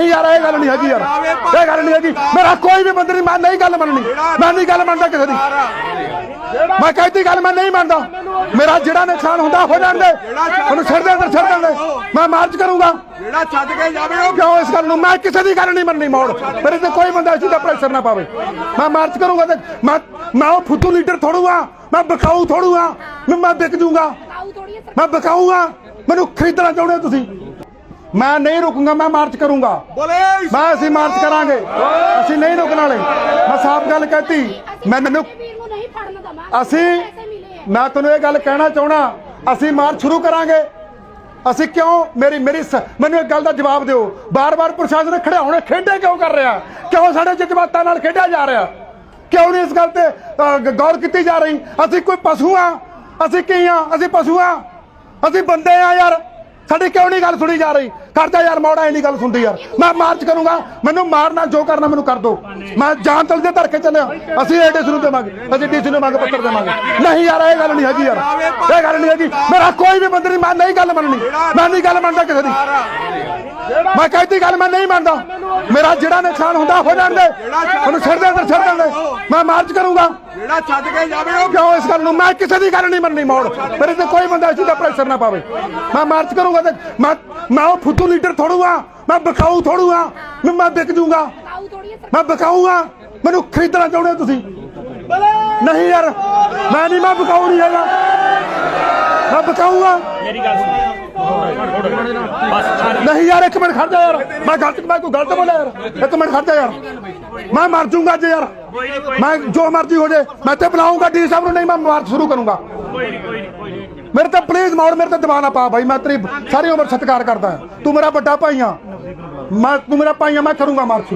ਨਹੀਂ ਯਾਰ ਇਹ ਗੱਲ ਨਹੀਂ ਹੈਗੀ ਯਾਰ। ਇਹ ਗੱਲ ਨਹੀਂ ਹੈਗੀ। ਮੇਰਾ ਕੋਈ ਵੀ ਬੰਦੇ ਨਹੀਂ ਮੈਂ ਨਹੀਂ ਗੱਲ ਮੰਨਣੀ। ਮੈਂ ਨਹੀਂ ਗੱਲ ਮੰਨਦਾ ਕਿਸੇ ਦੀ। ਮੈਂ ਕਹਿੰਦੀ ਗੱਲ ਮੈਂ ਨਹੀਂ ਮੰਨਦਾ। ਮੇਰਾ ਜਿਹੜਾ ਨੁਕਸਾਨ ਹੁੰਦਾ ਹੋ ਜਾਣ ਦੇ ਉਹਨੂੰ ਛੱਡ ਦੇ ਅੰਦਰ ਛੱਡ ਦੇ ਮੈਂ ਮਾਰਚ ਕਰੂੰਗਾ। ਜਿਹੜਾ ਛੱਡ ਕੇ ਜਾਵੇ ਉਹ ਕਿਉਂ ਇਸ ਗੱਲ ਨੂੰ? ਮੈਂ ਕਿਸੇ ਦੀ ਗੱਲ ਨਹੀਂ ਮੰਨਣੀ ਮੋੜ। ਮੇਰੇ ਤੇ ਕੋਈ ਬੰਦਾ ਇਸ ਦਾ ਪ੍ਰੈਸ਼ਰ ਨਾ ਪਾਵੇ। ਮੈਂ ਮਾਰਚ ਕਰੂੰਗਾ ਤੇ ਮੈਂ ਮੈਂ ਉਹ ਫੁੱਟੂ ਲੀਡਰ ਥੋੜੂ ਆ ਮੈਂ ਬਕਾਊ ਥੋੜੂ ਆ ਮੈਂ ਮੈਂ ਵਿਕ ਜੂੰਗਾ। ਮੈਂ ਬਕਾਊਗਾ ਮੈਨੂੰ ਖਰੀਦਣਾ ਚਾਹੁੰਦੇ ਹੋ ਤੁਸੀਂ? ਮੈਂ ਨਹੀਂ ਰੁਕੂੰਗਾ ਮੈਂ ਮਾਰਚ ਕਰੂੰਗਾ। ਬੋਲੇ। ਮੈਂ ਅਸੀਂ ਮਾਰਚ ਕਰਾਂਗੇ। ਅਸੀਂ ਨਹੀਂ ਰੁਕਣ ਵਾਲੇ। ਮੈਂ ਸਾਫ਼ ਗੱਲ ਕਹਿਤੀ। ਮੈਂ ਮੈਨੂੰ ਵੀਰ ਨੂੰ ਨਹੀਂ ਫੜਨ ਦਵਾਂ ਅਸੀਂ। ਮੈਂ ਤੁਹਾਨੂੰ ਇਹ ਗੱਲ ਕਹਿਣਾ ਚਾਹਣਾ ਅਸੀਂ ਮਾਰਚ ਸ਼ੁਰੂ ਕਰਾਂਗੇ। ਅਸੀਂ ਕਿਉਂ? ਮੇਰੀ ਮੇਰੀ ਸ- ਮੈਨੂੰ ਇੱਕ ਗੱਲ ਦਾ ਜਵਾਬ ਦਿਓ। ਬਾਰ-ਬਾਰ ਪ੍ਰਸ਼ਾਸਨ ਖੜਾਉਣੇ ਖੇਡੇ ਕਿਉਂ ਕਰ ਰਿਹਾ? ਕਿਉਂ ਸਾਡੇ ਜਜ਼ਬਾਤਾਂ ਨਾਲ ਖੇਡਿਆ ਜਾ ਰਿਹਾ? ਕਿਉਂ ਨਹੀਂ ਇਸ ਗੱਲ ਤੇ ਗੌਰ ਕੀਤੀ ਜਾ ਰਹੀ? ਅਸੀਂ ਕੋਈ ਪਸ਼ੂ ਆ। ਅਸੀਂ ਕੀ ਆ? ਅਸੀਂ ਪਸ਼ੂ ਆ। ਅਸੀਂ ਬੰਦੇ ਆ ਯਾਰ। ਸਾਡੀ ਕਿਉਂ ਨਹੀਂ ਗੱਲ ਸੁਣੀ ਜਾ ਰਹੀ? ਕਰਦਾ ਯਾਰ, ਮੋੜਾ ਇਹ ਨਹੀਂ ਗੱਲ ਸੁਣਦੀ ਯਾਰ। ਮੈਂ ਮਾਰਚ ਕਰੂੰਗਾ, ਮੈਨੂੰ ਮਾਰਨਾ, ਜੋ ਕਰਨਾ ਮੈਨੂੰ ਕਰ ਦੋ। ਮੈਂ ਜਾਨ ਤਲ ਦੇ ਧਰ ਕੇ ਚੱਲਿਆ ਅਸੀਂ ਏਡੇ ਨੂੰ ਦੇਵਾਂਗੇ, ਅਸੀਂ ਡੀਸੀ ਨੂੰ ਮੰਗ ਪੱਤਰ ਦੇਵਾਂਗੇ। ਨਹੀਂ ਯਾਰ, ਇਹ ਗੱਲ ਨਹੀਂ ਹੈਗੀ ਯਾਰ, ਇਹ ਗੱਲ ਨਹੀਂ ਹੈਗੀ। ਮੇਰਾ ਕੋਈ ਵੀ ਬੰਦੇ ਨਹੀਂ ਮੈਂ ਨਹੀਂ ਗੱਲ ਮੰਨਣੀ, ਮੈਂ ਨਹੀਂ ਗੱਲ ਮੰਨਦਾ ਕਿਸੇ ਦੀ। ਮੈਂ ਕਹਿੰਦੀ ਗੱਲ ਮੈਂ ਨਹੀਂ ਮੰਨਦਾ। ਮੇਰਾ ਜਿਹੜਾ ਨੁਕਸਾਨ ਹੁੰਦਾ ਹੋ ਜਾਣ ਦੇ ਉਹਨੂੰ ਛੱਡ ਦੇ ਅੰਦਰ ਛੱਡ ਦੇ ਮੈਂ ਮਾਰਚ ਕਰੂੰਗਾ। ਜਿਹੜਾ ਛੱਡ ਕੇ ਜਾਵੇ ਉਹ ਕਿਉਂ ਇਸ ਗੱਲ ਨੂੰ? ਮੈਂ ਕਿਸੇ ਦੀ ਗੱਲ ਨਹੀਂ ਮੰਨਣੀ ਮੋੜ। ਮੇਰੇ ਤੇ ਕੋਈ ਬੰਦਾ ਇਸ ਦਾ ਪ੍ਰੈਸ਼ਰ ਨਾ ਪਾਵੇ। ਮੈਂ ਮਾਰਚ ਕਰੂੰਗਾ ਤੇ ਮੈਂ ਮੈਂ ਉਹ ਫੁੱਟੂ ਲੀਡਰ ਥੋੜੂ ਆ ਮੈਂ ਬਕਾਊ ਥੋੜੂ ਆ ਮੈਂ ਮੈਂ ਵਿਕ ਜੂੰਗਾ। ਮੈਂ ਬਕਾਊਗਾ ਮੈਨੂੰ ਖਰੀਦਣਾ ਚਾਹੁੰਦੇ ਹੋ ਤੁਸੀਂ? ਨਹੀਂ ਯਾਰ, ਮੈਂ ਨਹੀਂ, ਮੈਂ ਬਕਾਊ ਨਹੀਂ ਹੈਗਾ। ਮੈਂ ਬਕਾਊਗਾ। ਮੇਰੀ ਗੱਲ ਸੁਣ ਨਹੀਂ ਯਾਰ, ਇੱਕ ਮਿੰਟ ਖੜ ਜਾ ਯਾਰ। ਮੈਂ ਗਲਤ, ਮੈਂ ਕੋਈ ਗਲਤ ਬੋਲਿਆ ਯਾਰ। ਇੱਕ ਮਿੰਟ ਖੜ ਜਾ ਯਾਰ। ਮੈਂ ਮਰ ਜਾਊਂਗਾ ਅੱਜ ਯਾਰ। ਮੈਂ ਜੋ ਮਰਜ਼ੀ ਹੋ ਜੇ, ਮੈਂ ਤੇ ਬੁਲਾਉਂਗਾ ਡੀ ਸਾਹਿਬ ਨੂੰ ਨਹੀਂ ਮੈਂ ਮਾਰਚ ਸ਼ੁਰੂ ਕਰੂੰਗਾ। ਕੋਈ ਨਹੀਂ ਕੋਈ ਨਹੀਂ ਮੇਰੇ ਤੇ ਪਲੀਜ਼ ਮੋੜ ਮੇਰੇ ਤੇ ਦਬਾਅ ਨਾ ਪਾ ਭਾਈ ਮੈਂ ਤੇਰੀ ਸਾਰੀ ਉਮਰ ਸਤਿਕਾਰ ਕਰਦਾ ਤੂੰ ਮੇਰਾ ਵੱਡਾ ਭਾਈ ਆ। ਮੈਂ, ਤੂੰ ਮੇਰਾ ਭਾਈ ਆ, ਮੈਂ ਕਰੂੰਗਾ ਮਾਰਚ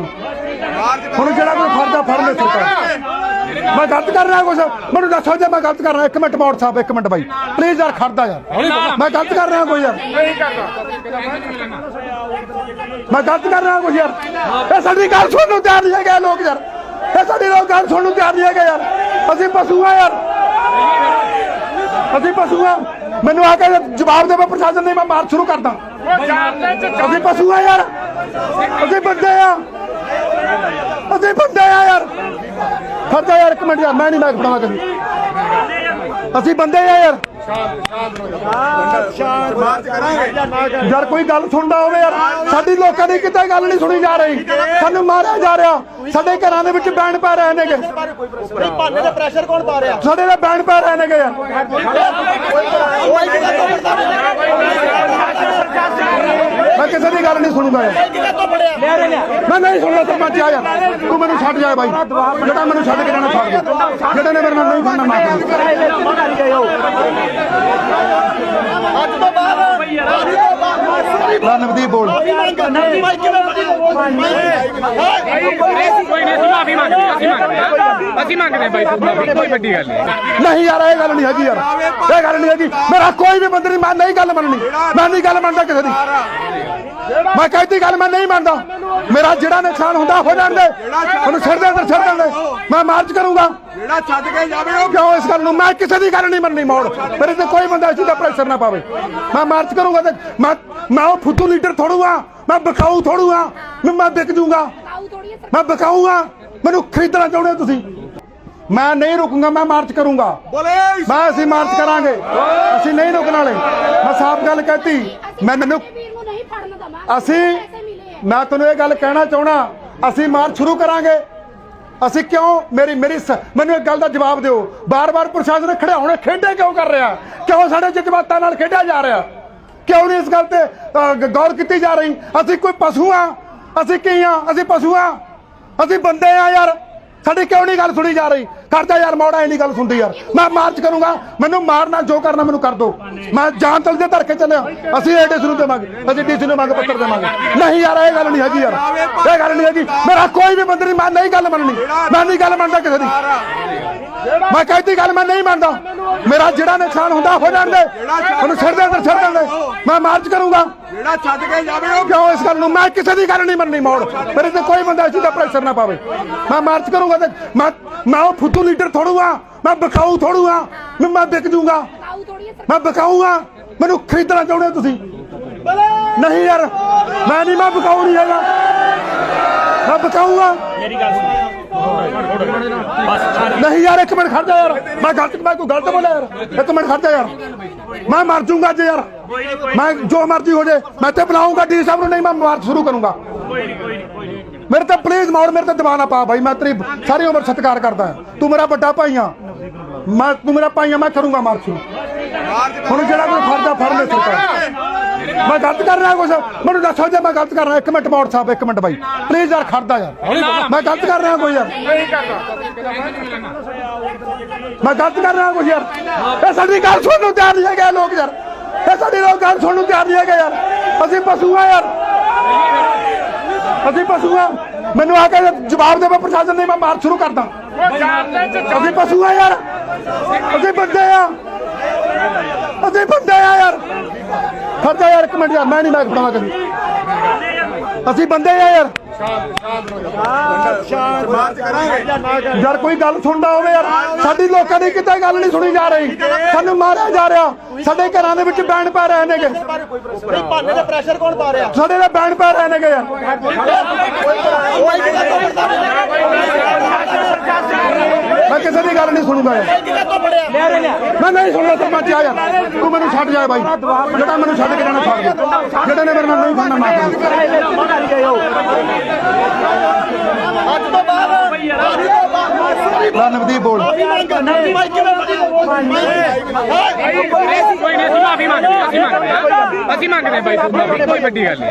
ਹੁਣ ਜਿਹੜਾ ਕੋਈ ਫਰਦਾ ਫੜ ਲੈ ਸਰਕਾਰ ਮੈਂ ਗਲਤ ਕਰ ਰਿਹਾ ਕੁਛ? ਮੈਨੂੰ ਦੱਸੋ ਜੇ ਮੈਂ ਗਲਤ ਕਰ ਰਿਹਾ। ਇੱਕ ਮਿੰਟ ਮੋੜ ਸਾਹਿਬ ਇੱਕ ਮਿੰਟ ਬਾਈ। ਪਲੀਜ਼ ਯਾਰ ਖੜਦਾ ਯਾਰ। ਮੈਂ ਗਲਤ ਕਰ ਰਿਹਾ ਕੋਈ ਯਾਰ। ਮੈਂ ਗਲਤ ਕਰ ਰਿਹਾ ਕੁਛ ਯਾਰ। ਇਹ ਸਾਡੀ ਗੱਲ ਸੁਣਨ ਨੂੰ ਤਿਆਰ ਨਹੀਂ ਹੈਗੇ ਲੋਕ ਯਾਰ। ਇਹ ਸਾਡੀ ਲੋਕ ਗੱਲ ਸੁਣਨ ਨੂੰ ਤਿਆਰ ਨਹੀਂ ਹੈਗੇ ਯਾਰ। ਅਸੀਂ ਪਸ਼ੂ ਆ ਯਾਰ। ਅਸੀਂ ਪਸ਼ੂ ਆ। ਮੈਨੂੰ ਆ ਕੇ ਜਵਾਬ ਦੇਵੇ ਪ੍ਰਸ਼ਾਸਨ ਨਹੀਂ ਮੈਂ ਮਾਰ ਸ਼ੁਰੂ ਕਰਦਾ। ਅਸੀਂ ਪਸ਼ੂ ਆ ਯਾਰ। ਅਸੀਂ ਬੰਦੇ ਆ ਅਸੀਂ ਬੰਦੇ ਆ ਯਾਰ ਖੜਦਾ ਯਾਰ ਇੱਕ ਮਿੰਟ ਯਾਰ ਮੈਂ ਨਹੀਂ ਮੈਂ ਫੜਾਵਾਂ ਕਦੀ। ਅਸੀਂ ਬੰਦੇ ਆ ਯਾਰ। ਯਾਰ ਕੋਈ ਗੱਲ ਸੁਣਦਾ ਹੋਵੇ ਯਾਰ ਸਾਡੀ ਲੋਕਾਂ ਦੀ ਕਿਤੇ ਗੱਲ ਨਹੀਂ ਸੁਣੀ ਜਾ ਰਹੀ। ਸਾਨੂੰ ਮਾਰਿਆ ਜਾ ਰਿਹਾ। ਸਾਡੇ ਘਰਾਂ ਦੇ ਵਿੱਚ ਬੈਂਡ ਪੈ ਰਹੇ ਨੇਗੇ। ਨਹੀਂ ਭਾਨੇ ਦਾ ਪ੍ਰੈਸ਼ਰ ਕੌਣ ਪਾ ਰਿਹਾ? ਸਾਡੇ ਦੇ ਬੈਂਡ ਪੈ ਰਹੇ ਨੇਗੇ ਯਾਰ। ਕਿਸੇ ਦੀ ਗੱਲ ਨਹੀਂ ਸੁਣੂਗਾ ਯਾਰ ਮੈਂ ਨਹੀਂ ਸੁਣਦਾ ਸਰਪੰਚ ਆ ਯਾਰ ਤੂੰ ਮੈਨੂੰ ਛੱਡ ਜਾ ਬਾਈ। ਜਿਹੜਾ ਮੈਨੂੰ ਛੱਡ ਕੇ ਜਾਣਾ ਛੱਡ ਦੇ। ਜਿਹੜੇ ਨੇ ਮੇਰੇ ਨਾਲ ਨਹੀਂ ਫੜਨਾ ਨਾ ਅੱਜ ਤੋਂ ਬਾਅਦ ਲੈ ਨਵਦੀਪ ਬੋਲ ਕੋਈ ਨਹੀਂ ਅਸੀਂ ਮਾਫੀ ਮੰਗਦੇ ਹਾਂ, ਅਸੀਂ ਮੰਗਦੇ ਹਾਂ। ਅਸੀਂ ਮੰਗਦੇ ਹਾਂ ਬਾਈ ਤੋਂ ਮਾਫੀ ਕੋਈ ਵੱਡੀ ਗੱਲ ਨਹੀਂ। ਨਹੀਂ ਯਾਰ ਇਹ ਗੱਲ ਨਹੀਂ ਹੈਗੀ ਯਾਰ। ਇਹ ਗੱਲ ਨਹੀਂ ਹੈਗੀ। ਮੇਰਾ ਕੋਈ ਵੀ ਬੰਦੇ ਨਹੀਂ ਮੈਂ ਨਹੀਂ ਗੱਲ ਮੰਨਣੀ। ਮੈਂ ਨਹੀਂ ਗੱਲ ਮੰਨਦਾ ਕਿਸੇ ਦੀ। ਮੈਂ ਕਹਿੰਦੀ ਗੱਲ ਮੈਂ ਨਹੀਂ ਮੰਨਦਾ। ਮੇਰਾ ਜਿਹੜਾ ਨੁਕਸਾਨ ਹੁੰਦਾ ਹੋ ਜਾਣ ਦੇ। ਉਹਨੂੰ ਛੱਡ ਦੇ ਅੰਦਰ ਛੱਡ ਦੇ ਮੈਂ ਮਾਰਚ ਕਰੂੰਗਾ। ਜਿਹੜਾ ਛੱਡ ਕੇ ਜਾਵੇ ਉਹ ਕਿਉਂ ਇਸ ਗੱਲ ਨੂੰ? ਮੈਂ ਕਿਸੇ ਦੀ ਗੱਲ ਨਹੀਂ ਮੰਨਣੀ ਮੋੜ। ਮੇਰੇ ਤੇ ਕੋਈ ਬੰਦਾ ਇਸ ਦਾ ਪ੍ਰੈਸ਼ਰ ਨਾ ਪਾਵੇ। ਮੈਂ ਮਾਰਚ ਕਰੂੰਗਾ ਤੇ ਮੈਂ ਮੈਂ ਉਹ ਫੁੱਟੂ ਲੀਡਰ ਥੋੜੂ ਆ ਮੈਂ ਬਕਾਊ ਥੋੜੂ ਆ ਮੈਂ ਮੈਂ ਵਿਕ ਜੂੰਗਾ। ਮੈਂ ਬਕਾਊਗਾ। ਮੈਨੂੰ ਖਰੀਦਣਾ ਚਾਹੁੰਦੇ ਹੋ ਤੁਸੀਂ? ਮੈਂ ਨਹੀਂ ਰੁਕੂੰਗਾ ਮੈਂ ਮਾਰਚ ਕਰੂੰਗਾ। ਬੋਲੇ। ਮੈਂ ਅਸੀਂ ਮਾਰਚ ਕਰਾਂਗੇ। ਅਸੀਂ ਨਹੀਂ ਰੁਕਣ ਵਾਲੇ। ਮੈਂ ਸਾਫ਼ ਗੱਲ ਕਹਿਤੀ। ਮੈਂ ਮੈਨੂੰ ਵੀਰ ਨੂੰ ਨਹੀਂ ਫੜਨ ਦਵਾਂ ਅਸੀਂ ਮੈਂ ਤੁਹਾਨੂੰ ਇਹ ਗੱਲ ਕਹਿਣਾ ਚਾਹਣਾ ਅਸੀਂ ਮਾਰਚ ਸ਼ੁਰੂ ਕਰਾਂਗੇ। ਅਸੀਂ ਕਿਉਂ ਮੇਰੀ ਮੇਰੀ ਸ- ਮੈਨੂੰ ਇੱਕ ਗੱਲ ਦਾ ਜਵਾਬ ਦਿਓ। ਬਾਰ-ਬਾਰ ਪ੍ਰਸ਼ਾਸਨ ਖੜਾਉਣੇ ਖੇਡੇ ਕਿਉਂ ਕਰ ਰਿਹਾ? ਕਿਉਂ ਸਾਡੇ ਜਜ਼ਬਾਤਾਂ ਨਾਲ ਖੇਡਿਆ ਜਾ ਰਿਹਾ? ਕਿਉਂ ਨਹੀਂ ਇਸ ਗੱਲ ਤੇ ਗੌਰ ਕੀਤੀ ਜਾ ਰਹੀ? ਅਸੀਂ ਕੋਈ ਪਸ਼ੂ ਆ। ਅਸੀਂ ਕੀ ਆ? ਅਸੀਂ ਪਸ਼ੂ ਆ। ਅਸੀਂ ਬੰਦੇ ਆ ਯਾਰ। ਸਾਡੀ ਕਿਉਂ ਨਹੀਂ ਗੱਲ ਸੁਣੀ ਜਾ ਰਹੀ? ਕਰਦਾ ਯਾਰ ਮੋੜਾ ਇਹ ਨਹੀਂ ਗੱਲ ਸੁਣਦੀ ਯਾਰ। ਮੈਂ ਮਾਰਚ ਕਰੂੰਗਾ ਮੈਨੂੰ ਮਾਰਨਾ ਜੋ ਕਰਨਾ ਮੈਨੂੰ ਕਰ ਦੋ। ਮੈਂ ਜਾਨ ਤਲ ਦੇ ਧਰ ਕੇ ਚੱਲਿਆ। ਅਸੀਂ ਏਡੇ ਨੂੰ ਦੇਵਾਂਗੇ ਅਸੀਂ ਡੀਸੀ ਨੂੰ ਮੰਗ ਪੱਤਰ ਦੇਵਾਂਗੇ। ਨਹੀਂ ਯਾਰ ਇਹ ਗੱਲ ਨਹੀਂ ਹੈਗੀ ਯਾਰ। ਇਹ ਗੱਲ ਨਹੀਂ ਹੈਗੀ। ਮੇਰਾ ਕੋਈ ਵੀ ਬੰਦੇ ਨਹੀਂ ਮੈਂ ਨਹੀਂ ਗੱਲ ਮੰਨਣੀ। ਮੈਂ ਨਹੀਂ ਗੱਲ ਮੰਨਦਾ ਕਿਸੇ ਦੀ। ਮੈਂ ਕਹਿੰਦੀ ਗੱਲ ਮੈਂ ਨਹੀਂ ਮੰਨਦਾ। ਮੇਰਾ ਜਿਹੜਾ ਨੁਕਸਾਨ ਹੁੰਦਾ ਹੋ ਜਾਣ ਦੇ ਉਹਨੂੰ ਛੱਡ ਦੇ ਅੰਦਰ ਛੱਡ ਦੇ ਮੈਂ ਮਾਰਚ ਕਰੂੰਗਾ। ਜਿਹੜਾ ਛੱਡ ਕੇ ਜਾਵੇ ਉਹ ਕਿਉਂ ਇਸ ਗੱਲ ਨੂੰ? ਮੈਂ ਕਿਸੇ ਦੀ ਗੱਲ ਨਹੀਂ ਮੰਨਣੀ ਮੋੜ। ਮੇਰੇ ਤੇ ਕੋਈ ਬੰਦਾ ਇਸ ਦਾ ਪ੍ਰੈਸ਼ਰ ਨਾ ਪਾਵੇ। ਮੈਂ ਮਾਰਚ ਕਰੂੰਗਾ ਤੇ ਮੈਂ ਮੈਂ ਉਹ ਫੁੱਟੂ ਲੀਡਰ ਥੋੜੂ ਆ ਮੈਂ ਬਕਾਊ ਥੋੜੂ ਆ ਮੈਂ ਮੈਂ ਵਿਕ ਜੂਗਾ। ਮੈਂ ਬਕਾਊਗਾ ਮੈਨੂੰ ਖਰੀਦਣਾ ਚਾਹੁੰਦੇ ਹੋ ਤੁਸੀਂ? ਨਹੀਂ ਯਾਰ, ਮੈਂ ਨਹੀਂ, ਮੈਂ ਬਕਾਊ ਨਹੀਂ ਹੈਗਾ। ਮੈਂ ਬਚਾਉਂਗਾ ਮੇਰੀ ਗੱਲ ਨਹੀਂ ਯਾਰ, ਇੱਕ ਮਿੰਟ ਖੜ ਜਾ ਯਾਰ। ਮੈਂ ਗਲਤ ਮੈਂ ਕੋਈ ਗਲਤ ਬੋਲਿਆ ਯਾਰ। ਇੱਕ ਮਿੰਟ ਖੜ ਜਾ ਯਾਰ। ਮੈਂ ਮਰ ਜਾਊਂਗਾ ਅੱਜ ਯਾਰ। ਮੈਂ ਜੋ ਮਰਜ਼ੀ ਹੋ ਜੇ, ਮੈਂ ਤੇ ਬੁਲਾਉਂਗਾ ਡੀ ਸਾਹਿਬ ਨੂੰ, ਨਹੀਂ, ਮੈਂ ਮਾਰਚ ਸ਼ੁਰੂ ਕਰੂੰਗਾ। ਕੋਈ ਨਹੀਂ ਕੋਈ ਨਹੀਂ ਕੋਈ ਨਹੀਂ। ਮੇਰੇ ਤੇ ਪਲੀਜ਼ ਮੌੜ ਮੇਰੇ ਤੇ ਦਬਾਅ ਨਾ ਪਾ ਬਾਈ, ਮੈਂ ਤੇਰੀ ਸਾਰੀ ਉਮਰ ਸਤਿਕਾਰ ਕਰਦਾ। ਹਾਂ। ਤੂੰ ਮੇਰਾ ਵੱਡਾ ਭਾਈ ਆ। ਮੈਂ, ਤੂੰ ਮੇਰਾ ਭਾਈ ਆ, ਮੈਂ ਕਰੂੰਗਾ ਮਾਰ ਹੁਣ ਜਿਹੜਾ ਕੋਈ ਫਰਦਾ ਫੜ ਲੈ ਸਰਕਾਰ ਮੈਂ ਗਲਤ ਕਰ ਰਿਹਾ ਕੁਛ? ਮੈਨੂੰ ਦੱਸੋ ਜੇ ਮੈਂ ਗਲਤ ਕਰ ਰਿਹਾ, ਇੱਕ ਮਿੰਟ ਮੌੜ ਸਾਹਿਬ ਇੱਕ ਮਿੰਟ ਬਾਈ। ਪਲੀਜ਼ ਯਾਰ, ਖੜਦਾ ਯਾਰ। ਮੈਂ ਗਲਤ ਕਰ ਰਿਹਾ ਕੋਈ ਯਾਰ। ਮੈਂ ਗਲਤ ਕਰ ਰਿਹਾ ਕੁਛ ਯਾਰ। ਇਹ ਸਾਡੀ ਗੱਲ ਸੁਣਨ ਨੂੰ ਤਿਆਰ ਨਹੀਂ ਹੈਗੇ ਲੋਕ ਯਾਰ। ਇਹ ਸਾਡੀ ਲੋਕ ਗੱਲ ਸੁਣਨ ਨੂੰ ਤਿਆਰ ਨਹੀਂ ਹੈਗੇ ਯਾਰ। ਅਸੀਂ ਪਸ਼ੂ ਆ ਯਾਰ। ਅਸੀਂ ਪਸ਼ੂ ਆ ਮੈਨੂੰ ਆ ਕੇ ਜਵਾਬ ਦੇਵੇ ਪ੍ਰਸ਼ਾਸਨ ਨਹੀਂ ਮੈਂ ਮਾਰ ਸ਼ੁਰੂ ਕਰਦਾ। ਅਸੀਂ ਪਸ਼ੂ ਆ ਯਾਰ, ਅਸੀਂ ਬੰਦੇ ਆ। ਅਸੀਂ ਬੰਦੇ ਆ ਯਾਰ। ਖੜਦਾ ਯਾਰ ਇੱਕ ਮਿੰਟ ਯਾਰ, ਮੈਂ ਨਹੀਂ ਮੈਂ ਫੜਾਵਾ ਕਦੀ। ਅਸੀਂ ਬੰਦੇ ਆ ਯਾਰ। ਯਾਰ ਕੋਈ ਗੱਲ ਸੁਣਦਾ ਹੋਵੇ ਯਾਰ ਸਾਡੀ ਲੋਕਾਂ ਦੀ ਕਿਤੇ ਗੱਲ ਨਹੀਂ ਸੁਣੀ ਜਾ ਰਹੀ। ਸਾਨੂੰ ਮਾਰਿਆ ਜਾ ਰਿਹਾ। ਸਾਡੇ ਘਰਾਂ ਦੇ ਵਿੱਚ ਬੈਂਡ ਪੈ ਰਹੇ ਨੇਗੇ। ਨਹੀਂ ਭਾਨੇ ਤੇ ਪ੍ਰੈਸ਼ਰ ਕੌਣ ਪਾ ਰਿਹਾ? ਸਾਡੇ ਦੇ ਬੈਂਡ ਪੈ ਰਹੇ ਨੇਗੇ ਯਾਰ। ਮੈਂ ਕਿਸੇ ਦੀ ਗੱਲ ਸੁਣੂਗਾ ਯਾਰ ਮੈਂ ਨਹੀਂ ਸੁਣਦਾ ਸਰਪੰਚ ਆ ਯਾਰ ਤੂੰ ਮੈਨੂੰ ਛੱਡ ਜਾ ਬਾਈ ਜਿਹੜਾ ਮੈਨੂੰ ਛੱਡ ਕੇ ਜਾਣਾ ਛੱਡ ਦੇ ਜਿਹੜੇ ਨੇ ਮੇਰੇ ਨਾਲ ਨਹੀਂ ਫੜਨਾ ਨਾ ਅੱਜ ਤੋਂ ਬਾਅਦ ਨਵਦੀਪ ਬੋਲ ਕੋਈ ਨਹੀਂ ਅਸੀਂ ਮਾਫੀ ਮੰਗਦੇ ਅਸੀਂ ਮੰਗਦੇ ਹਾਂ। ਅਸੀਂ ਮੰਗਦੇ ਬਾਈ ਕੋਈ ਵੱਡੀ ਗੱਲ ਨਹੀਂ